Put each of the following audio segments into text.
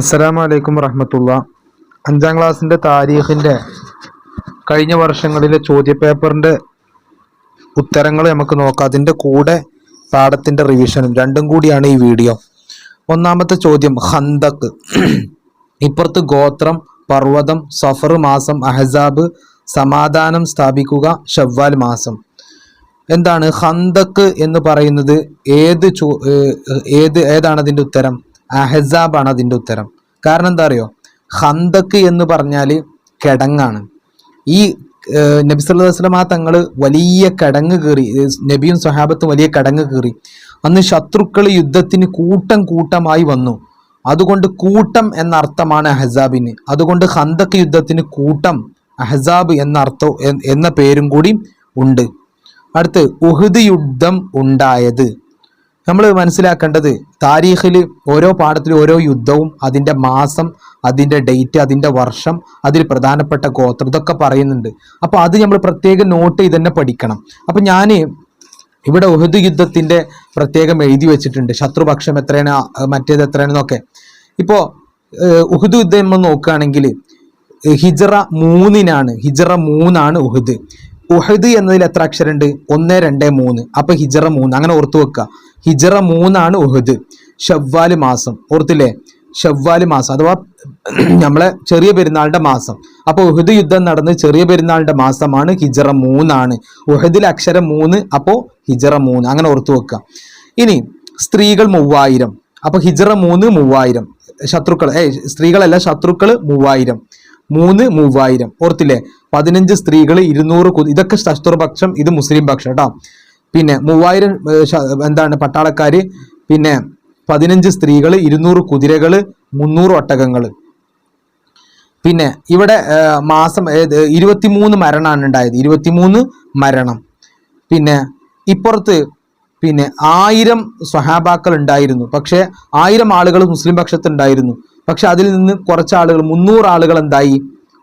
അസ്സലാമു അലൈക്കും വറഹമത്തുള്ള. അഞ്ചാം ക്ലാസ്സിന്റെ താരീഖിന്റെ കഴിഞ്ഞ വർഷങ്ങളിലെ ചോദ്യപേപ്പറിന്റെ ഉത്തരങ്ങൾ നമുക്ക് നോക്കാം. അതിന്റെ കൂടെ പാഠത്തിന്റെ റിവിഷനും രണ്ടും കൂടിയാണ് ഈ വീഡിയോ. ഒന്നാമത്തെ ചോദ്യം ഹന്തക്ക് ഇപ്പുറത്ത് ഗോത്രം പർവതം സഫർ മാസം അഹസാബ് സമാധാനം സ്ഥാപിക്കുക ഷവ്വാൽ മാസം. എന്താണ് ഹന്തക്ക് എന്ന് പറയുന്നത്? ഏത് ഏത് ഏതാണ് അതിന്റെ ഉത്തരം? അഹസാബ് ആണ് അതിന്റെ ഉത്തരം. കാരണം എന്താ അറിയോ? ഹന്തക്ക് എന്ന് പറഞ്ഞാൽ കിടങ്ങാണ്. ഈ നബി സല്ലല്ലാഹു അലൈഹി ആ തങ്ങൾ വലിയ കിടങ്ങ് കയറി നബിയും സ്വഹാബത്തും വലിയ കിടങ്ങ് കയറി അന്ന് ശത്രുക്കൾ യുദ്ധത്തിന് കൂട്ടം കൂട്ടമായി വന്നു. അതുകൊണ്ട് കൂട്ടം എന്ന അർത്ഥമാണ് അഹസാബിന് അതുകൊണ്ട് ഹന്തക്ക് യുദ്ധത്തിന് കൂട്ടം അഹസാബ് എന്ന അർത്ഥം എന്ന പേരും കൂടി ഉണ്ട്. അടുത്ത് ഉഹുദ് യുദ്ധം ഉണ്ടായത്. നമ്മൾ മനസ്സിലാക്കേണ്ടത് താരീഖിൽ ഓരോ പാഠത്തിലും ഓരോ യുദ്ധവും അതിന്റെ മാസം അതിന്റെ ഡേറ്റ് അതിന്റെ വർഷം അതിൽ പ്രധാനപ്പെട്ട ഗോത്രം ഇതൊക്കെ പറയുന്നുണ്ട്. അപ്പോൾ അത് നമ്മൾ പ്രത്യേകം നോട്ട് ചെയ്ത് തന്നെ പഠിക്കണം. അപ്പം ഞാൻ ഇവിടെ ഉഹദ് യുദ്ധത്തിന്റെ പ്രത്യേകം എഴുതി വെച്ചിട്ടുണ്ട്. ശത്രുപക്ഷം എത്രയാണ് മറ്റേത് എത്രയാണെന്നൊക്കെ ഇപ്പോൾ ഉഹദ് യുദ്ധം നമ്മൾ നോക്കുകയാണെങ്കിൽ ഹിജറ മൂന്നിനാണ് ഹിജറ മൂന്നാണ് ഉഹദ്. ഉഹദ് എന്നതിൽ എത്ര അക്ഷരമുണ്ട്? ഒന്ന് രണ്ട് മൂന്ന്. അപ്പൊ ഹിജറ മൂന്ന്. അങ്ങനെ ഓർത്തു വെക്കുക. ഹിജറ മൂന്നാണ് ഉഹദ്. ഷവ്വാൽ മാസം. ഓർത്തില്ലേ? ഷവ്വാൽ മാസം. അഥവാ നമ്മളെ ചെറിയ പെരുന്നാളിന്റെ മാസം. അപ്പൊ ഉഹദ് യുദ്ധം നടന്ന് ചെറിയ പെരുന്നാളിന്റെ മാസമാണ്. ഹിജറ മൂന്നാണ്. ഉഹദിൽ അക്ഷരം മൂന്ന് അപ്പോ ഹിജറ മൂന്ന്. അങ്ങനെ ഓർത്തു വെക്കുക. ഇനി സ്ത്രീകൾ മൂവായിരം. അപ്പൊ ഹിജറ മൂന്ന് മൂവായിരം. ശത്രുക്കൾ. ഏ സ്ത്രീകളല്ല ശത്രുക്കൾ മൂവായിരം. മൂന്ന് മൂവായിരം. ഓർത്തില്ലേ? പതിനഞ്ച് സ്ത്രീകൾ ഇരുന്നൂറ് ഇതൊക്കെ ശസ്ത്രപക്ഷം ഇത് മുസ്ലിം പക്ഷം കേട്ടോ പിന്നെ മൂവായിരം എന്താണ് പട്ടാളക്കാര് പിന്നെ പതിനഞ്ച് സ്ത്രീകൾ ഇരുന്നൂറ് കുതിരകൾ മുന്നൂറ് ഒട്ടകങ്ങൾ പിന്നെ ഇവിടെ മാസം ഇരുപത്തിമൂന്ന് മരണമാണ് ഉണ്ടായത്. ഇരുപത്തിമൂന്ന് മരണം. പിന്നെ ഇപ്പുറത്ത് പിന്നെ ആയിരം സ്വഹാബാക്കൾ ഉണ്ടായിരുന്നു. പക്ഷേ ആയിരം ആളുകൾ മുസ്ലിം പക്ഷത്തുണ്ടായിരുന്നു പക്ഷെ അതിൽ നിന്ന് കുറച്ച് ആളുകൾ മുന്നൂറ് ആളുകൾ എന്തായി?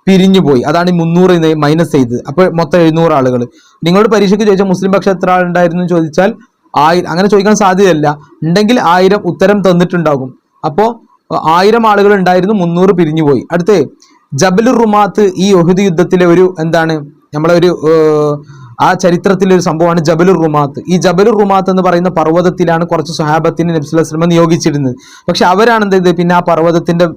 പിരിഞ്ഞു പോയി. അതാണ് ഈ മുന്നൂറ് മൈനസ് ചെയ്തത്. അപ്പോൾ മൊത്തം എഴുന്നൂറ് ആളുകൾ. നിങ്ങളുടെ പരീക്ഷയ്ക്ക് ചോദിച്ചാൽ മുസ്ലിം പക്ഷം എത്ര ആളുണ്ടായിരുന്നു ചോദിച്ചാൽ ആയിരം അങ്ങനെ ചോദിക്കാൻ സാധ്യതയല്ല. ഉണ്ടെങ്കിൽ ആയിരം ഉത്തരം തന്നിട്ടുണ്ടാകും. അപ്പോൾ ആയിരം ആളുകൾ ഉണ്ടായിരുന്നു മുന്നൂറ് പിരിഞ്ഞു പോയി. അടുത്ത് ജബലുർ റുമാത്ത് ഈ ഒഹുദ് യുദ്ധത്തിലെ ഒരു എന്താണ്? നമ്മളെ ഒരു ആ ചരിത്രത്തിലെ ഒരു സംഭവമാണ് ജബലുർ റുമാത്ത്. ഈ ജബലുർ റുമാത്ത് എന്ന് പറയുന്ന പർവതത്തിലാണ് കുറച്ച് സ്വഹാബത്തിന് നബ്സുലസ്ലമ നിയോഗിച്ചിരുന്നത്. പക്ഷെ അവരാണ് എന്ത് ചെയ്തത്? പിന്നെ ആ പർവതത്തിന്റെ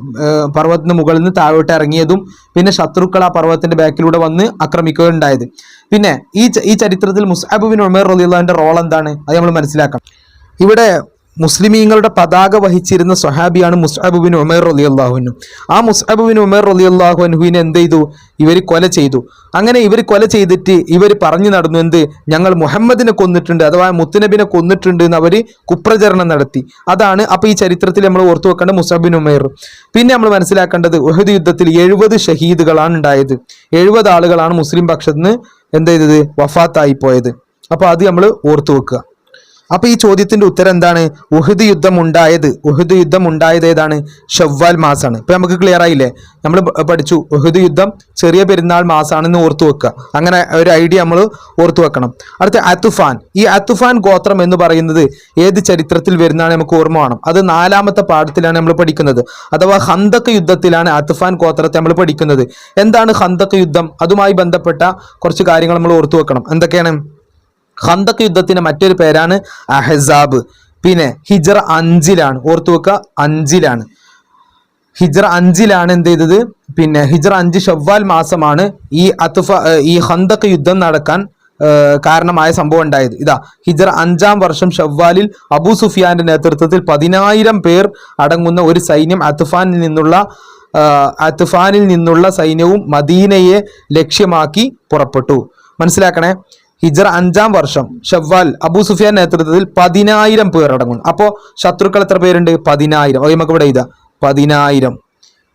പർവതത്തിന് മുകളിൽ നിന്ന് താഴോട്ട് ഇറങ്ങിയതും പിന്നെ ശത്രുക്കൾ ആ പർവതത്തിന്റെ ബാക്കിലൂടെ വന്ന് ആക്രമിക്കുകയുണ്ടായത്. പിന്നെ ഈ ഈ ചരിത്രത്തിൽ മുസാബുബിൻ ഉമേർ റലിയുള്ളതിന്റെ റോൾ എന്താണ്? അത് നമ്മൾ മനസ്സിലാക്കാം ഇവിടെ മുസ്ലിമീങ്ങളുടെ പതാക വഹിച്ചിരുന്ന സൊഹാബിയാണ് മുസ്അബുബിൻ ഉമേർ റലി അള്ളാഹുനു ആ മുസ്അബുബിൻ ഉമേർ റലി അള്ളാഹുനുവിനെ എന്ത് ചെയ്തു? ഇവർ കൊല ചെയ്തു. അങ്ങനെ ഇവർ കൊല ചെയ്തിട്ട് ഇവർ പറഞ്ഞു നടന്നു എന്ത്? ഞങ്ങൾ മുഹമ്മദിനെ കൊന്നിട്ടുണ്ട് അഥവാ മുത്തുനബിനെ കൊന്നിട്ടുണ്ട് എന്ന് അവർ കുപ്രചരണം നടത്തി. അതാണ് അപ്പോൾ ഈ ചരിത്രത്തിൽ നമ്മൾ ഓർത്തു വെക്കേണ്ട മുസബിൻ ഉമേർ. പിന്നെ നമ്മൾ മനസ്സിലാക്കേണ്ടത് ഉഹദ് യുദ്ധത്തിൽ എഴുപത് ഷഹീദുകളാണ് ഉണ്ടായത്. എഴുപത് ആളുകളാണ് മുസ്ലിം പക്ഷത്തിന് എന്ത് ചെയ്തത്? വഫാത്തായി പോയത്. അപ്പോൾ അത് നമ്മൾ ഓർത്തു വെക്കുക. അപ്പൊ ഈ ചോദ്യത്തിന്റെ ഉത്തരം എന്താണ്? ഉഹദ് യുദ്ധം ഉണ്ടായത്. ഉഹദ് യുദ്ധം ഉണ്ടായത് ഏതാണ്? ഷവ്വാൽ മാസമാണ് ഇപ്പൊ നമുക്ക് ക്ലിയർ ആയില്ലേ? നമ്മൾ പഠിച്ചു. ഉഹദ് യുദ്ധം ചെറിയ പെരുന്നാൾ മാസമാണെന്ന് ഓർത്തു വെക്കുക. അങ്ങനെ ഒരു ഐഡിയ നമ്മൾ ഓർത്തു വെക്കണം. അടുത്ത അത്തുഫാൻ. ഈ അത്തുഫാൻ ഗോത്രം എന്ന് പറയുന്നത് ഏത് ചരിത്രത്തിൽ വരുന്നതാണ് നമുക്ക് ഓർമ്മ വേണം. അത് നാലാമത്തെ പാഠത്തിലാണ് നമ്മൾ പഠിക്കുന്നത്. അഥവാ ഹന്തക്ക് യുദ്ധത്തിലാണ് അത്തുഫാൻ ഗോത്രത്തെ നമ്മൾ പഠിക്കുന്നത്. എന്താണ് ഹന്തക്ക് യുദ്ധം? അതുമായി ബന്ധപ്പെട്ട കുറച്ച് കാര്യങ്ങൾ നമ്മൾ ഓർത്തു വെക്കണം. എന്തൊക്കെയാണ്? ഹന്തക്ക് യുദ്ധത്തിന്റെ മറ്റൊരു പേരാണ് അഹസാബ്. പിന്നെ ഹിജറ അഞ്ചിലാണ്. ഓർത്തു വെക്കുക അഞ്ചിലാണ്. ഹിജറ അഞ്ചിലാണ് എന്ത് ചെയ്തത്? പിന്നെ ഹിജറ അഞ്ച് ഷവ്വാൽ മാസമാണ് ഈ അത്തുഫ ഈ ഹന്തക് യുദ്ധം നടക്കാൻ കാരണമായ സംഭവം ഉണ്ടായത്. ഇതാ ഹിജറ അഞ്ചാം വർഷം ഷവ്വാലിൽ അബു സുഫിയാന്റെ നേതൃത്വത്തിൽ പതിനായിരം പേർ അടങ്ങുന്ന ഒരു സൈന്യം അത്തുഫാനിൽ നിന്നുള്ള അത്ഫാനിൽ നിന്നുള്ള സൈന്യവും മദീനയെ ലക്ഷ്യമാക്കി പുറപ്പെട്ടു. മനസ്സിലാക്കണേ? ഹിജറ അഞ്ചാം വർഷം ഷവ്വാൽ അബു സുഫിയാൻ നേതൃത്വത്തിൽ പതിനായിരം പേർ അടങ്ങുന്നു അപ്പോ ശത്രുക്കൾ എത്ര പേരുണ്ട്? പതിനായിരം. അത് നമുക്ക് ഇവിടെ ഇതാ പതിനായിരം.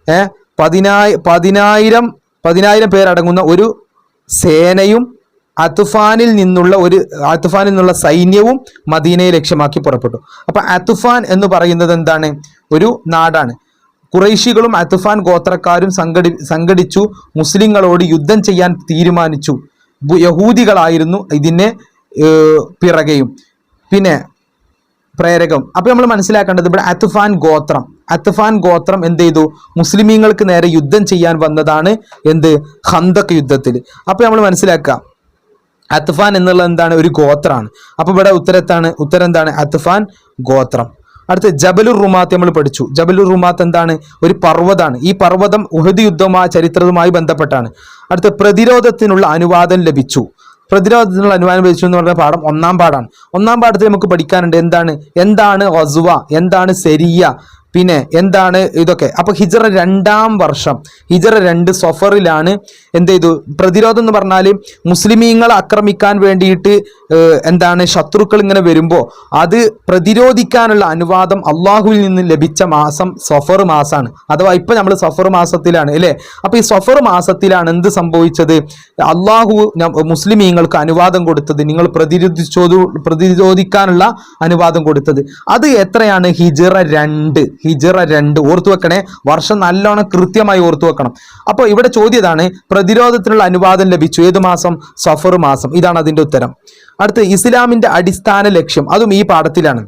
ഏ? പതിനായി പതിനായിരം പതിനായിരം പേരടങ്ങുന്ന ഒരു സേനയും അത്തുഫാനിൽ നിന്നുള്ള ഒരു അത്തുഫാനിൽ നിന്നുള്ള സൈന്യവും മദീനയെ ലക്ഷ്യമാക്കി പുറപ്പെട്ടു. അപ്പൊ അത്തുഫാൻ എന്ന് പറയുന്നത് എന്താണ്? ഒരു നാടാണ്. കുറൈശികളും അത്തുഫാൻ ഗോത്രക്കാരും സംഘടി സംഘടിച്ചു മുസ്ലിങ്ങളോട് യുദ്ധം ചെയ്യാൻ തീരുമാനിച്ചു. യഹൂദികളായിരുന്നു ഇതിന് പിറകെയും. പിന്നെ പ്രേരകം. അപ്പൊ നമ്മൾ മനസ്സിലാക്കേണ്ടത് ഇവിടെ അത്തുഫാൻ ഗോത്രം. അത്തുഫാൻ ഗോത്രം എന്ത് ചെയ്തു? മുസ്ലിമീങ്ങൾക്ക് നേരെ യുദ്ധം ചെയ്യാൻ വന്നതാണ് എന്ത്? ഹന്തക് യുദ്ധത്തിൽ. അപ്പൊ നമ്മൾ മനസ്സിലാക്കാം അത്തുഫാൻ എന്നുള്ളത് എന്താണ്? ഒരു ഗോത്രമാണ്. അപ്പൊ ഇവിടെ ഉത്തരത്താണ് ഉത്തരം എന്താണ്? അത്തുഫാൻ ഗോത്രം. അടുത്ത് ജബലുർ റുമാത്ത് നമ്മൾ പഠിച്ചു. ജബലുർ റുമാത്ത് എന്താണ്? ഒരു പർവതാണ്. ഈ പർവതം ഉഹദ് യുദ്ധവുമായി ചരിത്രവുമായി ബന്ധപ്പെട്ടാണ്. അടുത്ത് പ്രതിരോധത്തിനുള്ള അനുവാദം ലഭിച്ചു. പ്രതിരോധത്തിനുള്ള അനുവാദം ലഭിച്ചു എന്ന് പറഞ്ഞ പാഠം ഒന്നാം പാഠമാണ് ഒന്നാം പാഠത്തിൽ നമുക്ക് പഠിക്കാനുണ്ട് എന്താണ്? എന്താണ് ഒസുവ എന്താണ് സെരിയ? പിന്നെ എന്താണ് ഇതൊക്കെ? അപ്പൊ ഹിജറ രണ്ടാം വർഷം. ഹിജറ രണ്ട് സഫറിലാണ് എന്ത് ചെയ്തു? പ്രതിരോധം എന്ന് പറഞ്ഞാൽ മുസ്ലിമീങ്ങളെ ആക്രമിക്കാൻ വേണ്ടിയിട്ട് എന്താണ് ശത്രുക്കൾ ഇങ്ങനെ വരുമ്പോൾ അത് പ്രതിരോധിക്കാനുള്ള അനുവാദം അള്ളാഹുവിൽ നിന്ന് ലഭിച്ച മാസം സഫർ മാസമാണ് അഥവാ ഇപ്പൊ നമ്മൾ സഫർ മാസത്തിലാണ് അല്ലേ? അപ്പൊ ഈ സഫർ മാസത്തിലാണ് എന്ത് സംഭവിച്ചത്? അള്ളാഹു മുസ്ലിമീങ്ങൾക്ക് അനുവാദം കൊടുത്തത്. നിങ്ങൾ പ്രതിരോധിച്ചോ പ്രതിരോധിക്കാനുള്ള അനുവാദം കൊടുത്തത്. അത് എത്രയാണ്? ഹിജറ രണ്ട്. ഹിജറ രണ്ട് ഓർത്തു വെക്കണേ. വർഷം നല്ലോണം കൃത്യമായി ഓർത്തു വെക്കണം. അപ്പോൾ ഇവിടെ ചോദ്യതാണ് പ്രതിരോധത്തിനുള്ള അനുവാദം ലഭിച്ചു. ഏത് മാസം? സഫർ മാസം. ഇതാണ് അതിന്റെ ഉത്തരം. അടുത്ത് ഇസ്ലാമിന്റെ അടിസ്ഥാന ലക്ഷ്യം. അതും ഈ പാഠത്തിലാണ്.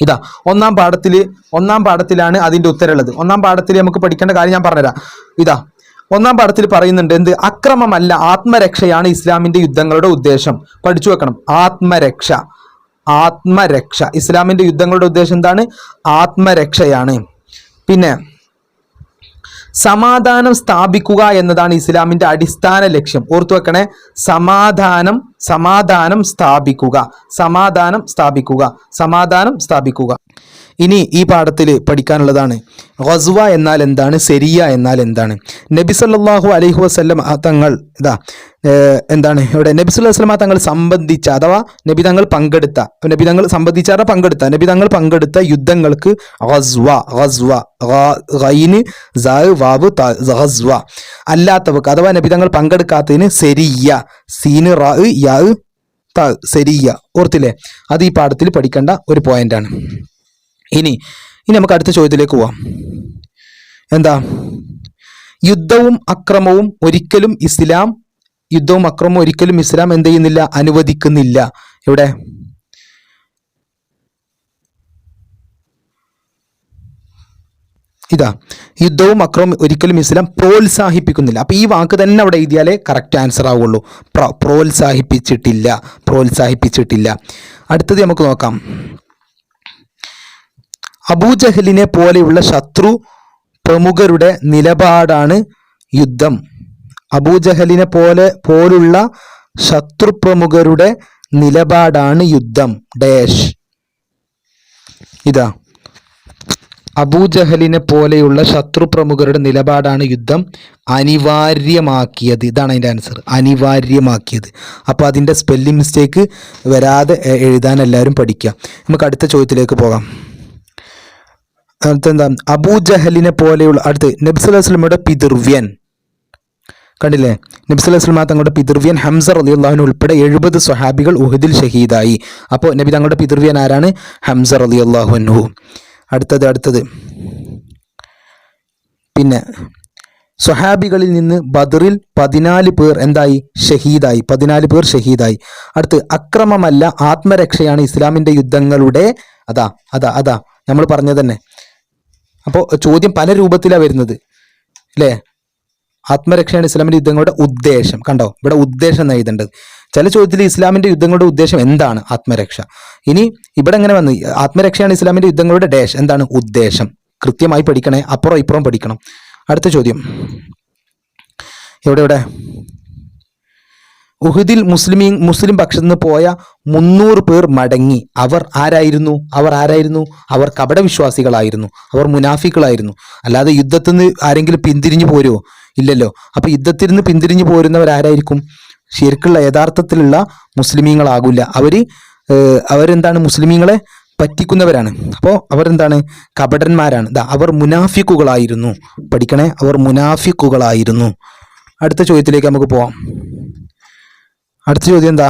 ഇതാ ഒന്നാം പാഠത്തിൽ ഒന്നാം പാഠത്തിലാണ് അതിന്റെ ഉത്തരമുള്ളത്. ഒന്നാം പാഠത്തിൽ നമുക്ക് പഠിക്കേണ്ട കാര്യം ഞാൻ പറഞ്ഞുതരാം. ഇതാ ഒന്നാം പാഠത്തിൽ പറയുന്നുണ്ട് എന്ത്? അക്രമമല്ല ആത്മരക്ഷയാണ് ഇസ്ലാമിന്റെ യുദ്ധങ്ങളുടെ ഉദ്ദേശം. പഠിച്ചു വെക്കണം. ആത്മരക്ഷ. ആത്മരക്ഷ. ഇസ്ലാമിന്റെ യുദ്ധങ്ങളുടെ ഉദ്ദേശം എന്താണ്? ആത്മരക്ഷയാണ്. പിന്നെ സമാധാനം സ്ഥാപിക്കുക എന്നതാണ് ഇസ്ലാമിന്റെ അടിസ്ഥാന ലക്ഷ്യം. ഓർത്തു വെക്കണേ സമാധാനം സമാധാനം സ്ഥാപിക്കുക. സമാധാനം സ്ഥാപിക്കുക. സമാധാനം സ്ഥാപിക്കുക. ഇനി ഈ പാഠത്തിൽ പഠിക്കാനുള്ളതാണ്. ഖസ്വ എന്നാൽ എന്താണ്? സെരിയ എന്നാൽ എന്താണ്? നബി സല്ലല്ലാഹു അലൈഹി വസല്ലം തങ്ങൾ ഇതാ എന്താണ്? ഇവിടെ നബി സുല്ലാ വസ്ലമ തങ്ങൾ സംബന്ധിച്ച അഥവാ നബി തങ്ങൾ പങ്കെടുത്ത നബി തങ്ങൾ സംബന്ധിച്ചാറ പങ്കെടുത്ത നബി തങ്ങൾ പങ്കെടുത്ത യുദ്ധങ്ങൾക്ക് ഖസ്വ ഖസ്വ ത ഗസ്വ അല്ലാത്തവർക്ക് അഥവാ നബി തങ്ങൾ പങ്കെടുക്കാത്തതിന് സെരിയ സീന് റാ യാ സെരിയ ഓർത്തില്ലേ? അത് ഈ പാഠത്തിൽ പഠിക്കേണ്ട ഒരു പോയിന്റാണ് ഇനി ഇനി നമുക്ക് അടുത്ത ചോദ്യത്തിലേക്ക് പോവാം. എന്താ? യുദ്ധവും അക്രമവും ഒരിക്കലും ഇസ്ലാം യുദ്ധവും അക്രമവും ഒരിക്കലും ഇസ്ലാം എന്ത് ചെയ്യുന്നില്ല? അനുവദിക്കുന്നില്ല. ഇവിടെ ഇതാ യുദ്ധവും അക്രമവും ഒരിക്കലും ഇസ്ലാം പ്രോത്സാഹിപ്പിക്കുന്നില്ല. അപ്പൊ ഈ വാക്ക് തന്നെ അവിടെ എഴുതിയാലേ കറക്റ്റ് ആൻസർ ആവുള്ളൂ. പ്ര- പ്രോത്സാഹിപ്പിച്ചിട്ടില്ല പ്രോത്സാഹിപ്പിച്ചിട്ടില്ല. അടുത്തത് നമുക്ക് നോക്കാം. അബൂജഹലിനെ പോലെയുള്ള ശത്രു പ്രമുഖരുടെ നിലപാടാണ് യുദ്ധം. അബൂജഹലിനെ പോലെ പോലുള്ള ശത്രു പ്രമുഖരുടെ നിലപാടാണ് യുദ്ധം. ഡേഷ്. ഇതാ. അബൂജഹലിനെ പോലെയുള്ള ശത്രു പ്രമുഖരുടെ നിലപാടാണ് യുദ്ധം. അനിവാര്യമാക്കിയത്. ഇതാണ് അതിന്റെ ആൻസർ അനിവാര്യമാക്കിയത്. അപ്പോൾ അതിന്റെ സ്പെല്ലിംഗ് മിസ്റ്റേക്ക് വരാതെ എഴുതാൻ എല്ലാവരും പഠിക്കുക. നമുക്ക് അടുത്ത ചോദ്യത്തിലേക്ക് പോകാം. അടുത്തെന്താ അബൂജഹലിനെ പോലെയുള്ള അടുത്ത് നബ്സുലസ്ലമയുടെ പിതൃവ്യൻ. കണ്ടില്ലേ? നബ്സുലസ്ലമ തങ്ങളുടെ പിതൃവ്യൻ ഹംസർ അലിയുള്ളാഹിന് ഉൾപ്പെടെ എഴുപത് സ്വഹാബികൾ ഉഹദിൽ ഷഹീദായി. അപ്പോൾ നബി തങ്ങളുടെ പിതൃവ്യൻ ആരാണ്? ഹംസർ അലി അള്ളാഹുനു അടുത്തത് അടുത്തത്. പിന്നെ സ്വഹാബികളിൽ നിന്ന് ബദറിൽ പതിനാല് പേർ എന്തായി? ഷഹീദായി. പതിനാല് പേർ ഷഹീദായി. അടുത്ത് അക്രമമല്ല ആത്മരക്ഷയാണ് ഇസ്ലാമിന്റെ യുദ്ധങ്ങളുടെ അതാ അതാ അതാ. നമ്മൾ പറഞ്ഞത് തന്നെ. അപ്പോൾ ചോദ്യം പല രൂപത്തിലാണ് വരുന്നത്. അല്ലേ ആത്മരക്ഷയാണ് ഇസ്ലാമിന്റെ യുദ്ധങ്ങളുടെ ഉദ്ദേശം. കണ്ടോ? ഇവിടെ ഉദ്ദേശം എന്ന് എഴുതേണ്ടത്? ചില ചോദ്യത്തിൽ ഇസ്ലാമിന്റെ യുദ്ധങ്ങളുടെ ഉദ്ദേശം എന്താണ്? ആത്മരക്ഷ. ഇനി ഇവിടെ എങ്ങനെ വന്നു? ആത്മരക്ഷയാണ് ഇസ്ലാമിന്റെ യുദ്ധങ്ങളുടെ ഡാഷ്. എന്താണ്? ഉദ്ദേശം. കൃത്യമായി പഠിക്കണേ അപ്പുറം ഇപ്പുറം പഠിക്കണം. അടുത്ത ചോദ്യം. എവിടെ എവിടെ? ഉഹുദിൽ മുസ്ലിമീ മുസ്ലിം പക്ഷത്തു നിന്ന് പോയ മുന്നൂറ് പേർ മടങ്ങി. അവർ ആരായിരുന്നു? അവർ ആരായിരുന്നു? അവർ കപടവിശ്വാസികളായിരുന്നു അവർ മുനാഫികളായിരുന്നു. അല്ലാതെ യുദ്ധത്തിൽ നിന്ന് ആരെങ്കിലും പിന്തിരിഞ്ഞു പോരുമോ ഇല്ലല്ലോ. അപ്പൊ യുദ്ധത്തിൽ നിന്ന് പിന്തിരിഞ്ഞു പോരുന്നവർ ആരായിരിക്കും ശരിക്കുള്ള യഥാർത്ഥത്തിലുള്ള മുസ്ലിമീങ്ങളാകില്ല. അവർ അവരെന്താണ് മുസ്ലിമീങ്ങളെ പറ്റിക്കുന്നവരാണ്. അപ്പോൾ അവരെന്താണ്? കപടന്മാരാണ്. അവർ മുനാഫിക്കുകളായിരുന്നു. പഠിക്കണേ അവർ മുനാഫിക്കുകളായിരുന്നു. അടുത്ത ചോദ്യത്തിലേക്ക് നമുക്ക് പോവാം. അടുത്ത ചോദ്യം എന്താ?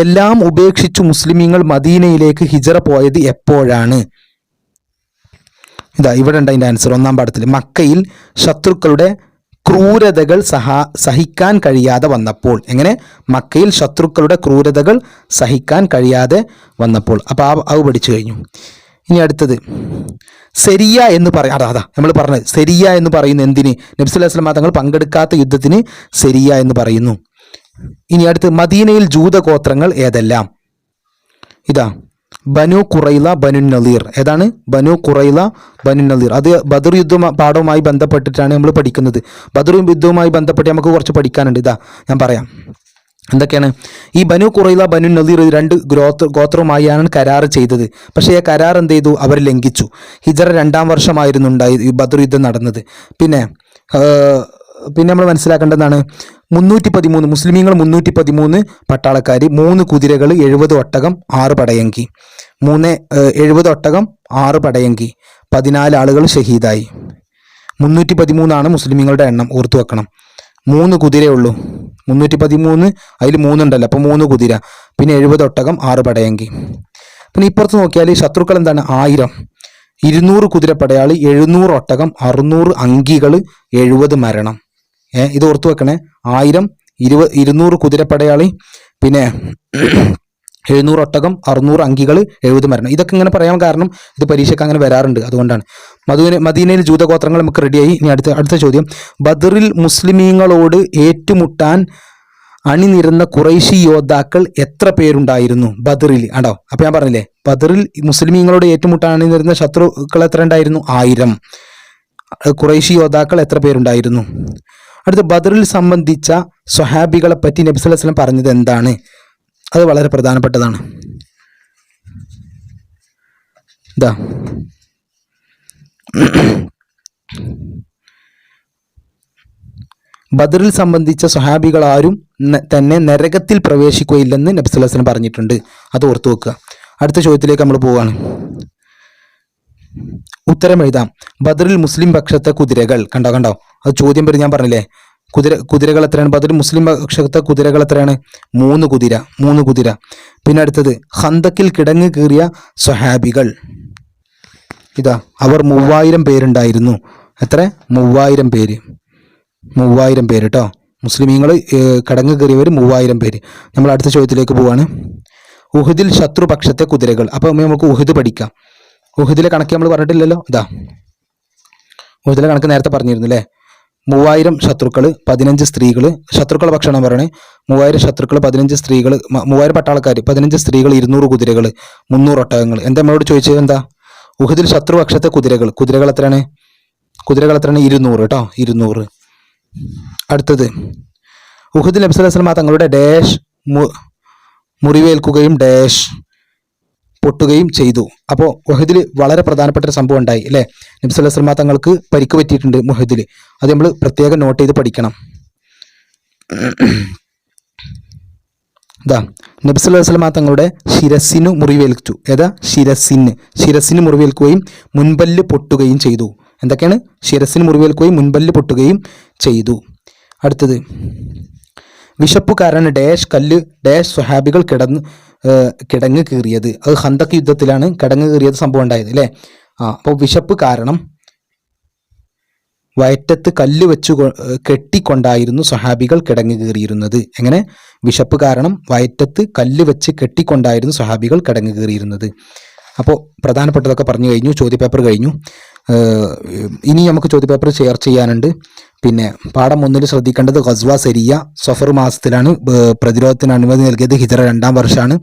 എല്ലാം ഉപേക്ഷിച്ചു മുസ്ലിമീങ്ങൾ മദീനയിലേക്ക് ഹിജറ പോയത് എപ്പോഴാണ്? ഇതാ ഇവിടെ ഉണ്ട് അതിന്റെ ആൻസർ ഒന്നാം പാഠത്തിൽ. മക്കയിൽ ശത്രുക്കളുടെ ക്രൂരതകൾ സഹ സഹിക്കാൻ കഴിയാതെ വന്നപ്പോൾ. എങ്ങനെ? മക്കയിൽ ശത്രുക്കളുടെ ക്രൂരതകൾ സഹിക്കാൻ കഴിയാതെ വന്നപ്പോൾ. അപ്പോൾ ആ അത് പഠിച്ചു കഴിഞ്ഞു. ഇനി അടുത്തത്. സെരിയ എന്ന് പറയും അതാ അതാ നമ്മൾ പറഞ്ഞത്. സെരിയ എന്ന് പറയുന്ന എന്തിന്? നബ്സുല്ലാ വസ്ലമ തങ്ങൾ പങ്കെടുക്കാത്ത യുദ്ധത്തിന് സെരിയ എന്ന് പറയുന്നു. ഇനി അടുത്ത് മദീനയിൽ ജൂതഗോത്രങ്ങൾ ഏതെല്ലാം? ഇതാ ബനു കുറൈല ബനു നളീർ ഏതാണ്? ബനു കുറൈല ബനു നളീർ അത് ബദർ യുദ്ധ പാഠവുമായി ബന്ധപ്പെട്ടിട്ടാണ് നമ്മൾ പഠിക്കുന്നത്. ബദർ യുദ്ധവുമായി ബന്ധപ്പെട്ട് നമുക്ക് കുറച്ച് പഠിക്കാനുണ്ട്. ഇതാ ഞാൻ പറയാം. എന്തൊക്കെയാണ്? ഈ ബനു കുറൈല ബനു നദീർ രണ്ട് ഗോത്ര ഗോത്രവുമായാണ് കരാർ ചെയ്തത്. പക്ഷേ ആ കരാർ എന്ത് ചെയ്തു? അവർ ലംഘിച്ചു. ഹിജറ രണ്ടാം വർഷമായിരുന്നു ഉണ്ടായി ഈ ബദർ യുദ്ധം നടന്നത്. പിന്നെ പിന്നെ നമ്മൾ മനസ്സിലാക്കേണ്ടതാണ് മുന്നൂറ്റി പതിമൂന്ന് മുസ്ലിമീങ്ങൾ മുന്നൂറ്റി പതിമൂന്ന് പട്ടാളക്കാർ മൂന്ന് കുതിരകൾ എഴുപത് ഒട്ടകം ആറ് പടയങ്കി. മൂന്ന് എഴുപത് ഒട്ടകം ആറ് പടയങ്കി. പതിനാല് ആളുകൾ ഷഹീദായി. മുന്നൂറ്റി പതിമൂന്നാണ് മുസ്ലിമീങ്ങളുടെ എണ്ണം ഓർത്തു വെക്കണം. മൂന്ന് കുതിരയുള്ളൂ മുന്നൂറ്റി പതിമൂന്ന് അതിൽ മൂന്നുണ്ടല്ലോ അപ്പോൾ മൂന്ന് കുതിര. പിന്നെ എഴുപത് ഒട്ടകം ആറ് പടയങ്കി. പിന്നെ ഇപ്പുറത്ത് നോക്കിയാൽ ശത്രുക്കൾ എന്താണ്? ആയിരം. ഇരുന്നൂറ് കുതിരപ്പടയാളി എഴുന്നൂറ് ഒട്ടകം അറുന്നൂറ് അങ്കികൾ എഴുപത് മരണം. ഏഹ് ഇത് ഓർത്തു വെക്കണേ. ആയിരം ഇരുപ ഇരുന്നൂറ് കുതിരപ്പടയാളി പിന്നെ എഴുന്നൂറ് ഒട്ടകം അറുന്നൂറ് അങ്കികൾ എഴുപത് മരണം. ഇതൊക്കെ ഇങ്ങനെ പറയാൻ കാരണം ഇത് പരീക്ഷയ്ക്ക് അങ്ങനെ വരാറുണ്ട്. അതുകൊണ്ടാണ്. മധുവിന് മദീനയിൽ ജൂതഗോത്രങ്ങൾ നമുക്ക് റെഡിയായി ഇനി അടുത്ത അടുത്ത ചോദ്യം. ബദറിൽ മുസ്ലിമീങ്ങളോട് ഏറ്റുമുട്ടാൻ അണിനിരുന്ന കുറേശി യോദ്ധാക്കൾ എത്ര പേരുണ്ടായിരുന്നു ബദറിൽ? ആണോ? അപ്പം ഞാൻ പറഞ്ഞില്ലേ ബദറിൽ മുസ്ലിമീങ്ങളോട് ഏറ്റുമുട്ടാൻ അണിനിരുന്ന ശത്രുക്കൾ എത്ര ഉണ്ടായിരുന്നു? ആയിരം. കുറേശി യോദ്ധാക്കൾ എത്ര പേരുണ്ടായിരുന്നു? അടുത്ത ബദറിൽ സംബന്ധിച്ച സ്വഹാബികളെ പറ്റി നബി അലൈഹി വസല്ലം പറഞ്ഞത് എന്താണ്? അത് വളരെ പ്രധാനപ്പെട്ടതാണ്. ഇതാ. ബദറിൽ സംബന്ധിച്ച സ്വഹാബികൾ ആരും തന്നെ നരകത്തിൽ പ്രവേശിക്കുകയില്ലെന്ന് നബി സല്ലല്ലാഹു പറഞ്ഞിട്ടുണ്ട്. അത് ഓർത്തു വെക്കുക. അടുത്ത ചോദ്യത്തിലേക്ക് നമ്മൾ പോവുകയാണ്. ഉത്തരം എഴുതാം. ബദറിൽ മുസ്ലിം പക്ഷത്തെ കുതിരകൾ. കണ്ടോ കണ്ടോ? അത് ചോദ്യം പേര് ഞാൻ പറഞ്ഞില്ലേ? കുതിര കുതിരകൾ എത്രയാണ്? അതൊരു മുസ്ലിം പക്ഷത്തെ കുതിരകൾ എത്രയാണ്? മൂന്ന് കുതിര മൂന്ന് കുതിര. പിന്നെ അടുത്തത് ഹന്തക്കിൽ കിടങ്ങ് കീറിയ സ്വഹാബികൾ. ഇതാ അവർ മൂവായിരം പേരുണ്ടായിരുന്നു. എത്ര? മൂവായിരം പേര്. മൂവായിരം പേര് കേട്ടോ മുസ്ലിമീങ്ങൾ കടങ്ങ് കയറിയവർ മൂവായിരം പേര്. നമ്മൾ അടുത്ത ചോദ്യത്തിലേക്ക് പോവാണ്. ഉഹുദിൽ ശത്രുപക്ഷത്തെ കുതിരകൾ. അപ്പോൾ നമുക്ക് ഉഹുദ് പഠിക്കാം. ഉഹുദിലെ കണക്ക് നമ്മൾ പറഞ്ഞിട്ടില്ലല്ലോ? ഇതാ. ഉഹുദിലെ കണക്ക് നേരത്തെ പറഞ്ഞിരുന്നു അല്ലേ മൂവായിരം ശത്രുക്കൾ പതിനഞ്ച് സ്ത്രീകൾ ശത്രുക്കൾ ഭക്ഷണം പറയണേ. മൂവായിരം ശത്രുക്കൾ പതിനഞ്ച് സ്ത്രീകൾ മൂവായിരം പട്ടാളക്കാർ പതിനഞ്ച് സ്ത്രീകൾ ഇരുന്നൂറ് കുതിരകൾ മുന്നൂറ് ഒട്ടകങ്ങൾ എന്താ നമ്മളോട് ചോദിച്ചത്? എന്താ? ഉഹദിൽ ശത്രുപക്ഷത്തെ കുതിരകൾ കുതിരകൾ എത്രയാണ്? കുതിരകൾ എത്രയാണ്? ഇരുന്നൂറ് കേട്ടോ. ഇരുന്നൂറ്. അടുത്തത്. ഉഹദിൽ നബി സ്വല്ലല്ലാഹു അലൈഹി വസല്ലം തങ്ങളുടെ ഡാഷ് മുറിവേൽക്കുകയും ഡാഷ് പൊട്ടുകയും ചെയ്തു. അപ്പോൾ മുഹദിൽ വളരെ പ്രധാനപ്പെട്ട ഒരു സംഭവം ഉണ്ടായി അല്ലേ? നബി സ്വല്ലല്ലാഹു അലൈഹി തങ്ങൾക്ക് പരിക്ക് പറ്റിയിട്ടുണ്ട് മുഹദിൽ അത് നമ്മൾ പ്രത്യേകം നോട്ട് ചെയ്ത് പഠിക്കണം. ഇതാ നബി സല്ലല്ലാഹു തങ്ങളുടെ ശിരസിനു മുറിവേൽച്ചു ഏതാ? ശിരസിന് ശിരസിന് മുറിവേൽക്കുകയും മുൻപല്ല് പൊട്ടുകയും ചെയ്തു. എന്തൊക്കെയാണ്? ശിരസിന് മുറിവേൽക്കുകയും മുൻപല്ല് പൊട്ടുകയും ചെയ്തു. അടുത്തത് വിശപ്പ് കാരണം ഡാഷ് കല്ല് ഡാഷ് സ്വഹാബികൾ കിടന്ന് കിടങ്ങ് കീറിയത്. അത് ഹന്തക്ക് യുദ്ധത്തിലാണ് കിടങ്ങ് കീറിയത് സംഭവം ഉണ്ടായത് അല്ലേ? ആ അപ്പോൾ വിശപ്പ് കാരണം വയറ്റത്ത് കല്ല് വെച്ച് കെട്ടിക്കൊണ്ടായിരുന്നു സ്വഹാബികൾ കിടങ്ങ് കീറിയിരുന്നത്. എങ്ങനെ? വിശപ്പ് കാരണം വയറ്റത്ത് കല്ല് വെച്ച് കെട്ടിക്കൊണ്ടായിരുന്നു സ്വഹാബികൾ കിടങ്ങ് കീറിയിരുന്നത്. അപ്പോൾ പ്രധാനപ്പെട്ടതൊക്കെ പറഞ്ഞു കഴിഞ്ഞു ചോദ്യപേപ്പർ കഴിഞ്ഞു. ഇനി നമുക്ക് ചോദ്യപേപ്പർ ഷെയർ ചെയ്യാനുണ്ട്. പിന്നെ പാഠം ഒന്നിൽ ശ്രദ്ധിക്കേണ്ടത് ഖസ്വ സെരിയ സഫർ മാസത്തിലാണ് പ്രതിരോധത്തിന് അനുമതി നൽകിയത് ഹിജറ രണ്ടാം വർഷമാണ്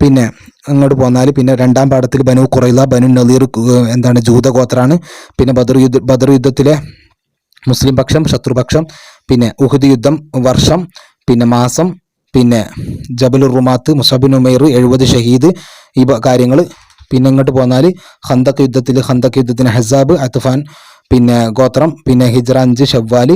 പിന്നെ അങ്ങോട്ട് പോന്നാൽ പിന്നെ രണ്ടാം പാഠത്തിൽ ബനു കുറയില്ല ബനു നദീർ എന്താണ് ജൂതഗോത്രാണ് പിന്നെ ബദർ യുദ്ധ ബദർ യുദ്ധത്തിലെ മുസ്ലിം പക്ഷം ശത്രുപക്ഷം പിന്നെ ഉഹുദ് യുദ്ധം വർഷം പിന്നെ മാസം പിന്നെ ജബലുർ റുമാത്ത് മുസബിൻ ഉമൈർ എഴുപത് ഷഹീദ് ഈ കാര്യങ്ങൾ പിന്നെ ഇങ്ങോട്ട് പോന്നാൽ ഹന്തക് യുദ്ധത്തിൽ ഹന്തക് യുദ്ധത്തിന് ഹസാബ് അത്ഫാൻ പിന്നെ ഗോത്രം പിന്നെ ഹിജ്റ അഞ്ച് ഷവ്വാൽ